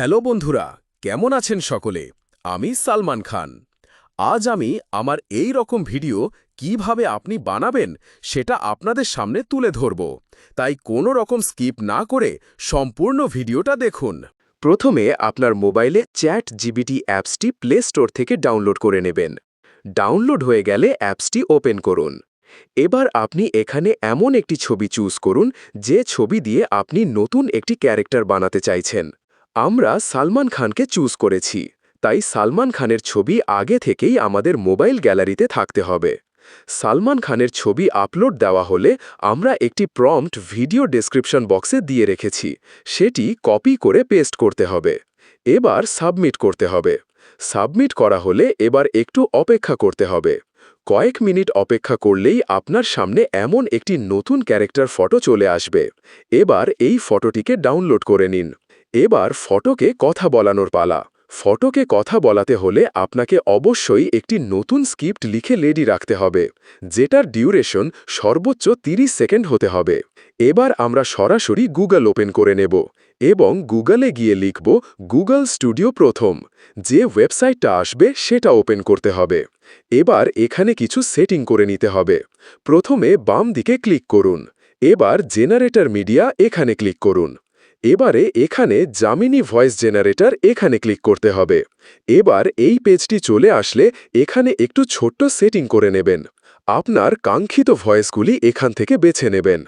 Hello বন্ধুরা, কেমন আছেন সকলে? আমি সালমান খান। আজ আমি আমার এই রকম ভিডিও কীভাবে আপনি বানাবেন সেটা আপনাদের সামনে তুলে ধরব। তাই কোনো রকম স্কিপ না করে সম্পূর্ণ ভিডিওটা দেখুন। প্রথমে আপনার মোবাইলে চ্যাট জিবিটি অ্যাপসটি প্লে স্টোর থেকে ডাউনলোড করে নেবেন। ডাউনলোড হয়ে গেলে অ্যাপসটি ওপেন করুন। এবার আপনি এখানে এমন একটি ছবি চুজ করুন, যে ছবি দিয়ে আপনি নতুন একটি ক্যারেক্টার বানাতে চাইছেন। আমরা সালমান খানকে চুজ করেছি। তাই সালমান খানের ছবি আগে থেকেই আমাদের মোবাইল গ্যালারিতে থাকতে হবে। সালমান খানের ছবি আপলোড দেওয়া হলে আমরা একটি প্রম্পট ভিডিও ডেসক্রিপশন বক্সে দিয়ে রেখেছি। সেটি কপি করে পেস্ট করতে হবে। এবার সাবমিট করতে হবে। সাবমিট করা হলে এবার একটু অপেক্ষা করতে হবে। কয়েক মিনিট অপেক্ষা করলেই আপনার সামনে এমন একটি নতুন ক্যারেক্টার ফটো চলে আসবে। এবার এই ফটোটিকে ডাউনলোড করে নিন। এবার ফটোকে কথা বলানোর পালা। ফটোকে কথা বলাতে হলে আপনাকে অবশ্যই একটি নতুন স্ক্রিপ্ট লিখে লেডি রাখতে হবে, যেটার ডিউরেশন সর্বোচ্চ 30 সেকেন্ড হতে হবে। এবার আমরা সরাসরি গুগল ওপেন করে নেব এবং গুগলে গিয়ে লিখব গুগল স্টুডিও প্রথম, যে ওয়েবসাইটটা আসবে সেটা ওপেন করতে হবে। এবার এখানে কিছু সেটিং করে নিতে হবে। প্রথমে বাম দিকে ক্লিক করুন, এবার জেনারেটর মিডিয়া এখানে ক্লিক করুন। এবারে এখানে জামিনি ভয়েস জেনারেটর এখানে ক্লিক করতে হবে। এবার এই পেজটি চলে আসলে এখানে একটু ছোট্ট সেটিং করে নেবেন। আপনার কাঙ্ক্ষিত ভয়েসগুলি এখান থেকে বেছে নেবেন।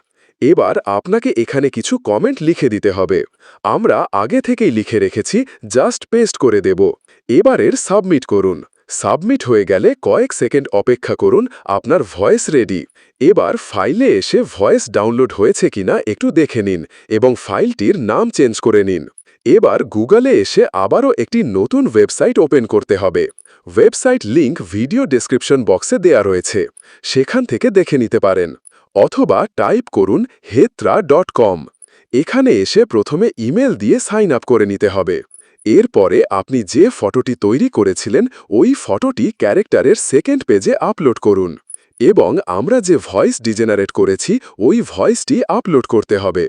এবার আপনাকে এখানে কিছু কমেন্ট লিখে দিতে হবে। আমরা আগে থেকেই লিখে রেখেছি, জাস্ট পেস্ট করে দেব। এবারের সাবমিট করুন। সাবমিট হয়ে গেলে কয়েক সেকেন্ড অপেক্ষা করুন, আপনার ভয়েস রেডি। এবার ফাইলে এসে ভয়েস ডাউনলোড হয়েছে কিনা একটু দেখে নিন এবং ফাইলটির নাম চেঞ্জ করে নিন। এবার গুগলে এসে আবারও একটি নতুন ওয়েবসাইট ওপেন করতে হবে। ওয়েবসাইট লিংক ভিডিও ডেসক্রিপশন বক্সে দেয়া রয়েছে। সেখান থেকে দেখে নিতে পারেন। অথবা টাইপ করুন, হেত্রা ডট কম এখানে এসে প্রথমে ইমেল দিয়ে সাইন আপ করে নিতে হবে। এরপরে আপনি যে ফটোটি তৈরি করেছিলেন, ওই ফটোটি ক্যারেক্টারের সেকেন্ড পেজে আপলোড করুন এবং আমরা যে ভয়েস ডিজেনারেট করেছি, ওই ভয়েসটি আপলোড করতে হবে।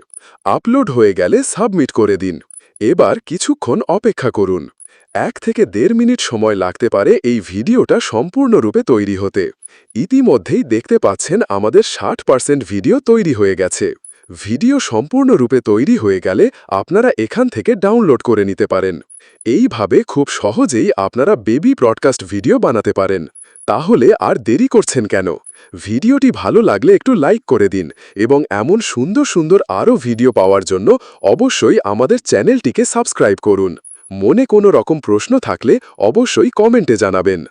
আপলোড হয়ে গেলে সাবমিট করে দিন। এবার কিছুক্ষণ অপেক্ষা করুন। এক থেকে দেড় মিনিট সময় লাগতে পারে এই ভিডিওটা সম্পূর্ণরূপে তৈরি হতে। ইতিমধ্যেই দেখতে পাচ্ছেন আমাদের ষাট ভিডিও তৈরি হয়ে গেছে। ভিডিও সম্পূর্ণরূপে তৈরি হয়ে গেলে আপনারা এখান থেকে ডাউনলোড করে নিতে পারেন। এইভাবে খুব সহজেই আপনারা বেবি ব্রডকাস্ট ভিডিও বানাতে পারেন। তাহলে আর দেরি করছেন কেন? ভিডিওটি ভালো লাগলে একটু লাইক করে দিন এবং এমন সুন্দর সুন্দর আরও ভিডিও পাওয়ার জন্য অবশ্যই আমাদের চ্যানেলটিকে সাবস্ক্রাইব করুন। মনে কোনো রকম প্রশ্ন থাকলে অবশ্যই কমেন্টে জানাবেন।